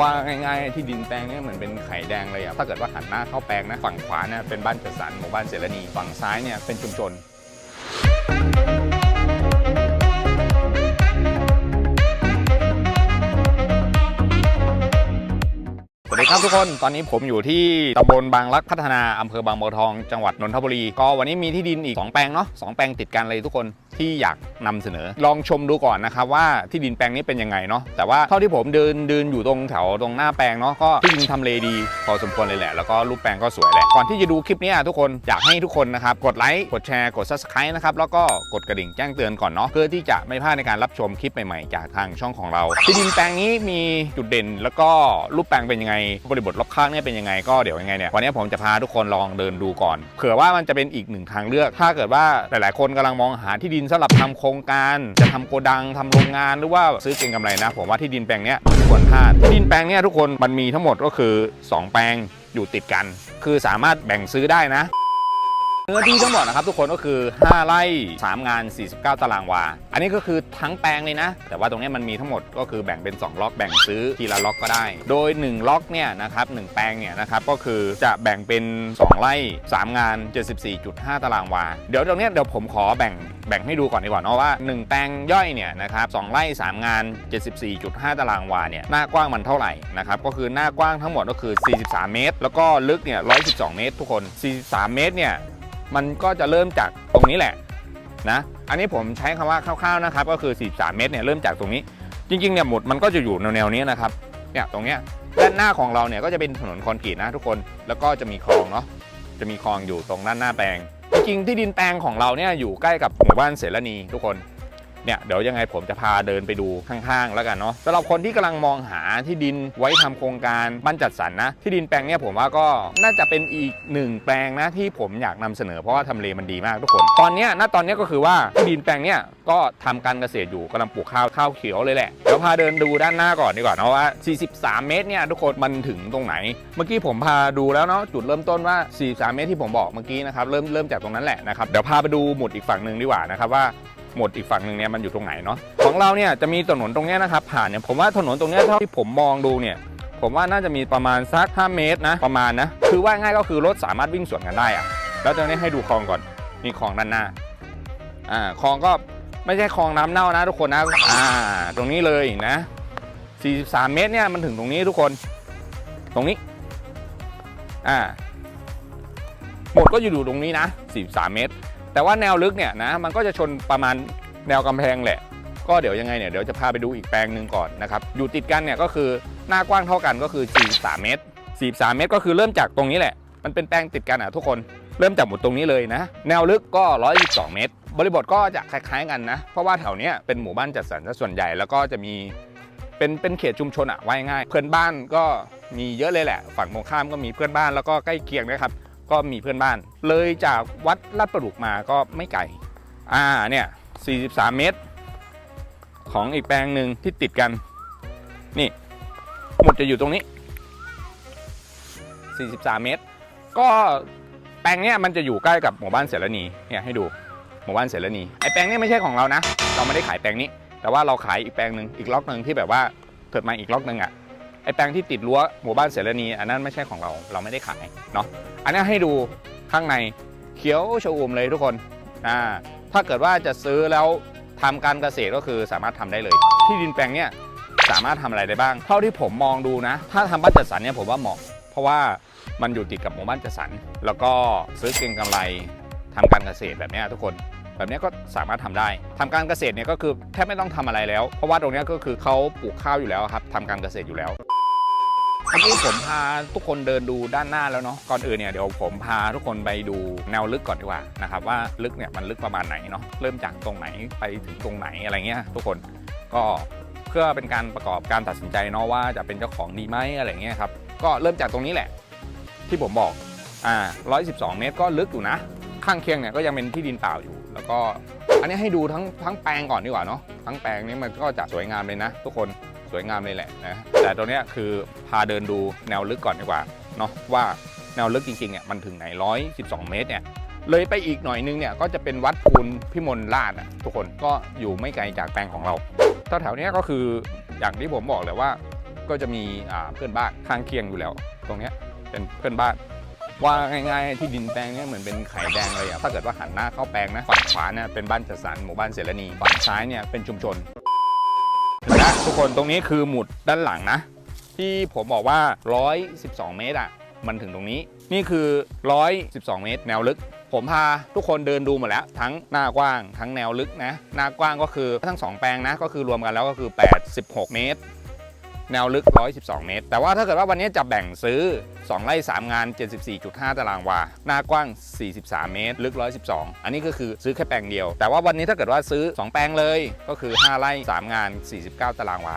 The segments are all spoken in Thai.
ว่าง่ายๆที่ดินแปลงเนี้เหมือนเป็นไข่แดงเลยอะถ้าเกิดว่าหันหน้าเข้าแปลงนะฝั่งขวาเนี่ยเป็นบ้านจัดสรรหมู่บ้านเสรณีฝั่งซ้ายเนี่ยเป็นชุมชนสวัสดีครับทุกคน ตอนนี้ผมอยู่ที่ตำบลบางรักพัฒนาอำเภอบางบัวทอง จังหวัดนนทบุรี ก็วันนี้มีที่ดินอีก 2 แปลงเนาะสองแปลงติดกันเลยทุกคน ที่อยากนำเสนอ ลองชมดูก่อนนะครับว่าที่ดินแปลงนี้เป็นยังไงเนาะแต่ว่าเท่าที่ผมเดินเดินอยู่ตรงแถวตรงหน้าแปลงเนาะก็ที่ดินทำเลดี พอสมควรเลยแหละ แล้วก็รูปแปลงก็สวยแหละก่อนที่จะดูคลิปนี้ทุกคนอยากให้ทุกคนนะครับกดไลค์กดแชร์กด subscribe นะครับแล้วก็กดกระดิ่งแจ้งเตือนก่อนเนาะเพื่อที่จะไม่พลาดในการรับชมคลิปใหม่ๆจากทางช่องของเรา ที่ดินแปลงนี้มีจุดเด่น แล้วก็รูปแปลงเป็นยังไงบริบทรอบข้างเนี่ยเป็นยังไงก็เดี๋ยวยังไงเนี่ยวันนี้ผมจะพาทุกคนลองเดินดูก่อน เผื่อว่ามันจะเป็นอีกหนึ่งทางเลือก ถ้าเกิดว่าหลายๆ คนกำลังมองหาที่ดินสำหรับทำโครงการจะทำโกดังทำโรงงานหรือว่าซื้อเก็งกำไรนะ ผมว่าที่ดินแปลงนี้ไม่ควรพลาดที่ดินแปลงนี้ทุกคนมันมีทั้งหมดก็คือ 2 แปลงอยู่ติดกัน คือสามารถแบ่งซื้อได้นะ เนื้อที่ทั้งหมดนะครับทุกคนก็คือ 5 ไร่ 3 งาน 49 ตารางวา อันนี้ก็คือทั้งแปลงเลยนะ แต่ว่าตรงนี้มันมีทั้งหมดก็คือแบ่งเป็น 2 ล็อกแบ่งซื้อทีละล็อกก็ได้ โดย 1 ล็อกเนี่ยนะครับ1แปลงเนี่ยนะครับก็คือจะแบ่งเป็น 2 ไร่ 3 งาน 74.5 ตารางวา เดี๋ยวตรงนี้เดี๋ยวผมขอแบ่งแบ่งให้ดูก่อนดีกว่าเนาะว่า 1 แปลงย่อยเนี่ยนะครับ2ไร่ 3 งาน 74.5 ตารางวาเนี่ยหน้ากว้างมันเท่าไหร่นะครับก็คือหน้ากว้างทั้งหมดก็คือ 43 เมตร แล้วก็ลึกเนี่ย112 เมตร ทุกคน 43 เมตรเนี่ย มันก็จะเริ่มจากตรงนี้แหละนะอันนี้ผมใช้คำว่าคร่าวๆนะครับ ก็คือ 43 เมตรเนี่ยเริ่มจากตรงนี้ จริงๆเนี่ยหมดมันก็จะอยู่แนวๆนี้นะครับเนี่ยตรงเนี้ยด้านหน้าของเราเนี่ยก็จะเป็นถนนคอนกรีตนะทุกคนแล้วก็จะมีคลองเนาะจะมีคลองอยู่ตรงด้านหน้าแปลง จริงๆที่ดินแปลงของเราเนี่ยอยู่ใกล้กับหมู่บ้านเสรณีทุกคน เนี่ยเดี๋ยวยังไงผมจะพาเดินไปดูข้างๆ แล้วกันเนาะสำหรับคนที่กำลังมองหาที่ดินไว้ทำโครงการบ้านจัดสรรนะ ที่ดินแปลงเนี่ยผมว่าก็น่าจะเป็นอีกหนึ่งแปลงนะที่ผมอยากนำเสนอเพราะว่าทำเลมันดีมากทุกคน ตอนเนี้ยณตอนเนี้ยก็คือว่าที่ดินแปลงเนี่ยก็ทำการเกษตรอยู่กำลังปลูกข้าวข้าวเขียวเลยแหละเดี๋ยวพาเดินดูด้านหน้าก่อนดีกว่าเนาะว่า 43 เมตรเนี่ยทุกคนมันถึงตรงไหน เมื่อกี้ผมพาดูแล้วเนาะจุดเริ่มต้นว่า 43 เมตรที่ผมบอกเมื่อกี้นะครับเริ่มเริ่มจากตรงนั้นแหละนะครับเดี๋ยวพาไปดูหมุดอีกฝั่งหนึ่งดีกว่านะครับว่า หมดอีกฝั่งหนึ่งเนี่ยมันอยู่ตรงไหนเนาะของเราเนี่ยจะมีถนนตรงนี้นะครับผ่านเนี่ยผมว่าถนนตรงนี้เท่าที่ผมมองดูเนี่ยผมว่าน่าจะมีประมาณสัก 5 เมตรนะประมาณนะคือว่าง่ายก็คือรถสามารถวิ่งสวนกันได้อะแล้วตอนนี้ให้ดูคลองก่อนนี่คลองด้านหน้าอ่าคลองก็ไม่ใช่คลองน้ำเน่านะทุกคนนะอ่าตรงนี้เลยนะ 43 เมตรเนี่ยมันถึงตรงนี้ทุกคน ตรงนี้อ่าหมดก็อยู่ตรงนี้นะ 43 เมตร แต่ว่าแนวลึกเนี่ยนะมันก็จะชนประมาณแนวกำแพงแหละ ก็เดี๋ยวยังไงเนี่ยเดี๋ยวจะพาไปดูอีกแปลงหนึ่งก่อนนะครับอยู่ติดกันเนี่ยก็คือหน้ากว้างเท่ากันก็คือ43เมตร43เมตรก็คือเริ่มจากตรงนี้แหละ มันเป็นแปลงติดกันอะทุกคนเริ่มจากหมดตรงนี้เลยนะ แนวลึกก็ 122 เมตร บริบทก็จะคล้ายๆกันนะ เพราะว่าแถวเนี้ยเป็นหมู่บ้านจัดสรรส่วนใหญ่แล้วก็จะมีเป็นเป็นเขตชุมชนอะว่ายง่าย เพื่อนบ้านก็มีเยอะเลยแหละ ฝั่งตรงข้ามก็มีเพื่อนบ้านแล้วก็ใกล้เคียงนะครับ ก็มีเพื่อนบ้าน เลยจากวัดลาดประดุกมาก็ไม่ไกลอ่าเนี่ย43 เมตร ของอีกแปลงหนึ่งที่ติดกัน นี่หมดจะอยู่ตรงนี้ 43 เมตร ก็แปลงเนี้ยมันจะอยู่ใกล้กับหมู่บ้านเสรณีเนี่ยให้ดูหมู่บ้านเสรณีไอแปลงเนี้ยไม่ใช่ของเรานะ เราไม่ได้ขายแปลงนี้ แต่ว่าเราขายอีกแปลงหนึ่งอีกล็อกหนึ่งที่แบบว่าเกิดมาอีกล็อกหนึ่งอะ ไอแปลงที่ติดรั้วหมู่บ้านเสรณีอันนั้นไม่ใช่ของเราเราไม่ได้ขายเนาะอันนี้ให้ดูข้างในเขียวชอุ่มเลยทุกคนอ่าถ้าเกิดว่าจะซื้อแล้วทำการเกษตรก็คือสามารถทำได้เลย ที่ดินแปลงเนี้ยสามารถทำอะไรได้บ้าง เท่าที่ผมมองดูนะ ถ้าทำบ้านจัดสรรเนี่ยผมว่าเหมาะ เพราะว่ามันอยู่ติดกับหมู่บ้านจัดสรรแล้วก็ซื้อเก็งกำไรทำการเกษตรแบบนี้ทุกคน แบบนี้ก็สามารถทำได้ทำการเกษตรเนี่ยก็คือแทบไม่ต้องทำอะไรแล้ว เพราะว่าตรงนี้ก็คือเขาปลูกข้าวอยู่แล้วครับทำการเกษตรอยู่แล้วเมื่อกี้ผมพาทุกคนเดินดูด้านหน้าแล้วเนาะก่อนอื่นเนี่ยเดี๋ยวผมพาทุกคนไปดูแนวลึกก่อนดีกว่านะครับว่าลึกเนี่ยมันลึกประมาณไหนเนาะเริ่มจากตรงไหนไปถึงตรงไหนอะไรเงี้ยทุกคนก็เพื่อเป็นการประกอบการตัดสินใจเนาะว่าจะเป็นเจ้าของดีไหมอะไรเงี้ยครับก็เริ่มจากตรงนี้แหละ ที่ผมบอกอ่า112 เมตรก็ลึกอยู่นะ ข้างเคียงเนี่ยก็ยังเป็นที่ดินเปล่าอยู่ แล้วก็อันนี้ให้ดูทั้งทั้งแปลงก่อนดีกว่าเนาะทั้งแปลงนี้มันก็จะสวยงามเลยนะ ทุกคนสวยงามเลยแหละนะแต่ตัวเนี้ยคือพาเดินดูแนวลึกก่อนดีกว่าเนาะว่าแนวลึกจริงๆเนี่ยมันถึงไหน 112 เมตรเนี่ยเลยไปอีกหน่อยนึงเนี่ยก็จะเป็นวัดพูนพิมลราชนะทุกคนก็อยู่ไม่ไกลจากแปลงของเราแถวๆนี้ก็คืออย่างที่ผมบอกเลยว่า ก็จะมีเพื่อนบ้านข้างเคียงอยู่แล้ว ตรงนี้เป็นเพื่อนบ้าน ว่าง่ายๆที่ดินแปลงเนี้ยเหมือนเป็นไข่แดงเลยอะถ้าเกิดว่าหันหน้าเข้าแปลงนะฝั่งขวาเนี่ยเป็นบ้านจัดสรรหมู่บ้านเสรณีฝั่งซ้ายเนี่ยเป็นชุมชนถึงแล้วทุกคนตรงนี้คือหมุดด้านหลังนะ ที่ผมบอกว่า 112 เมตรอะมันถึงตรงนี้นี่คือ 112 เมตร แนวลึก ผมพาทุกคนเดินดูหมดแล้ว ทั้งหน้ากว้าง ทั้งแนวลึกนะ หน้ากว้างก็คือทั้ง 2 แปลงนะ ก็คือรวมกันแล้วก็คือ 86 เมตร แนวลึก 112 เมตร แต่ว่าถ้าเกิดว่าวันนี้จะแบ่งซื้อ 2 ไร่ 3 งาน 74.5 ตารางวา หน้ากว้าง 43 เมตร ลึก 112 อันนี้ก็คือซื้อแค่แปลงเดียว แต่ว่าวันนี้ถ้าเกิดว่าซื้อ 2 แปลงเลย ก็คือ 5 ไร่ 3 งาน 49 ตารางวา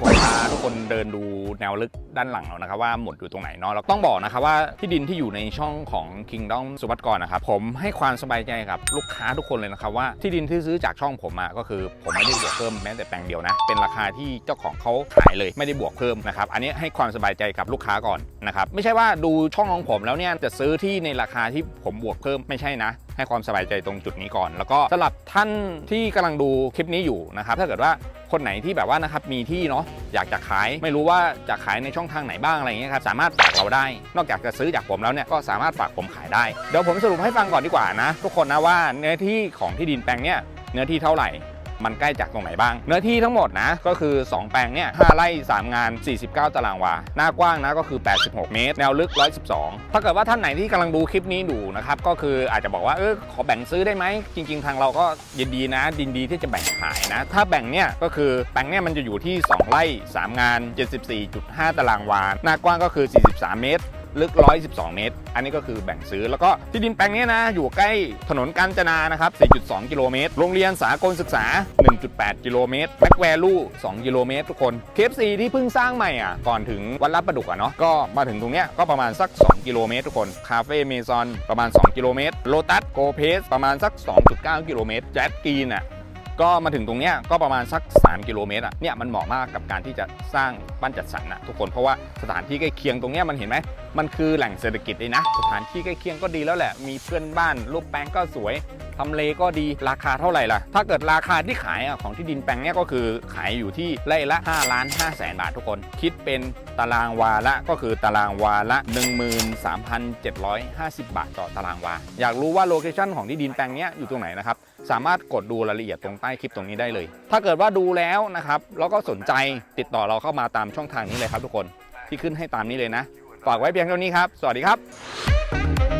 ผมพาทุกคนเดินดูแนวลึก ด้านหลังเรานะครับว่าหมดอยู่ตรงไหนเนาะเราต้องบอกนะครับว่าที่ดินที่อยู่ในช่องของ Kingdom สุวัตกรนะครับผมให้ความสบายใจกับลูกค้าทุกคนเลยนะครับว่าที่ดินที่ซื้อจากช่องผมอะก็คือผมไม่ได้บวกเพิ่มแม้แต่แปลงเดียวนะ เป็นราคาที่เจ้าของเขาขายเลยไม่ได้บวกเพิ่มนะครับอันนี้ให้ความสบายใจกับลูกค้าก่อนนะครับไม่ใช่ว่าดูช่องของผมแล้วเนี่ยจะซื้อที่ในราคาที่ผมบวกเพิ่มไม่ใช่นะ ให้ความสบายใจตรงจุดนี้ก่อน แล้วก็สำหรับท่านที่กำลังดูคลิปนี้อยู่นะครับถ้าเกิดว่าคนไหนที่แบบว่านะครับมีที่เนาะอยากจะขายไม่รู้ว่าจะขายในช่องทางไหนบ้างอะไรอย่างเงี้ยครับสามารถฝากเราได้ นอกจากจะซื้อจากผมแล้วเนี่ยก็สามารถฝากผมขายได้เดี๋ยวผมสรุปให้ฟังก่อนดีกว่านะ ทุกคนนะว่าเนื้อที่ของที่ดินแปลงเนี่ยเนื้อที่เท่าไหร่ มันใกล้จากตรงไหนบ้าง เนื้อที่ทั้งหมดนะก็คือ 2 แปลงเนี่ย5ไร่ 3 งาน 49 ตารางวา หน้ากว้างนะก็คือ 86 เมตร แนวลึก 112 ถ้าเกิดว่าท่านไหนที่กำลังดูคลิปนี้อยู่นะครับก็คืออาจจะบอกว่าเออขอแบ่งซื้อได้ไหม จริง ๆ ทางเราก็ยินดีนะดินดีที่จะแบ่งขายนะ ถ้าแบ่งเนี่ยก็คือแปลงเนี่ยมันจะอยู่ที่ 2 ไร่ 3 งาน 74.5 ตารางวา หน้ากว้างก็คือ 43 เมตร ลึก 112 เมตร อันนี้ก็คือแบ่งซื้อ แล้วก็ที่ดินแปลงนี้นะ อยู่ใกล้ถนนกาญจนานะครับ 4.2 กิโลเมตร โรงเรียนสากลศึกษา 1.8 กิโลเมตรแบ็กแวลู2 กิโลเมตรทุกคน KFC ที่เพิ่งสร้างใหม่อะ ก่อนถึงวัดรับประดุกอะเนาะ ก็มาถึงตรงเนี้ยก็ประมาณสัก 2 กิโลเมตรทุกคน คาเฟ่เมซอนประมาณ 2 กิโลเมตร โลตัสโกเพสประมาณสัก 2.9 กิโลเมตร แจ็ตกีนอะ ก็มาถึงตรงเนี้ยก็ประมาณสัก 3 กิโลเมตรอะเนี่ยมันเหมาะมากกับการที่จะสร้างบ้านจัดสรรนะทุกคนเพราะว่าสถานที่ใกล้เคียงตรงเนี้ยมันเห็นไหมมันคือแหล่งเศรษฐกิจเลยนะ สถานที่ใกล้เคียงก็ดีแล้วแหละ มีเพื่อนบ้านรูปแปลงก็สวยทำเลก็ดีราคาเท่าไหร่ล่ะ ถ้าเกิดราคาที่ขายอะของที่ดินแปลงเนี้ยก็คือขายอยู่ที่ไร่ละ5ล้าน5แสนบาททุกคน คิดเป็นตารางวาละก็คือตารางวาละ 13,750 บาทต่อตารางวา อยากรู้ว่าโลเคชั่นของที่ดินแปลงเนี้ยอยู่ตรงไหนนะครับ สามารถกดดูรายละเอียดตรงใต้คลิปตรงนี้ได้เลย ถ้าเกิดว่าดูแล้วนะครับแล้วก็สนใจติดต่อเราเข้ามาตามช่องทางนี้เลยครับทุกคนที่ขึ้นให้ตามนี้เลยนะ ฝากไว้เพียงเท่านี้ครับ สวัสดีครับ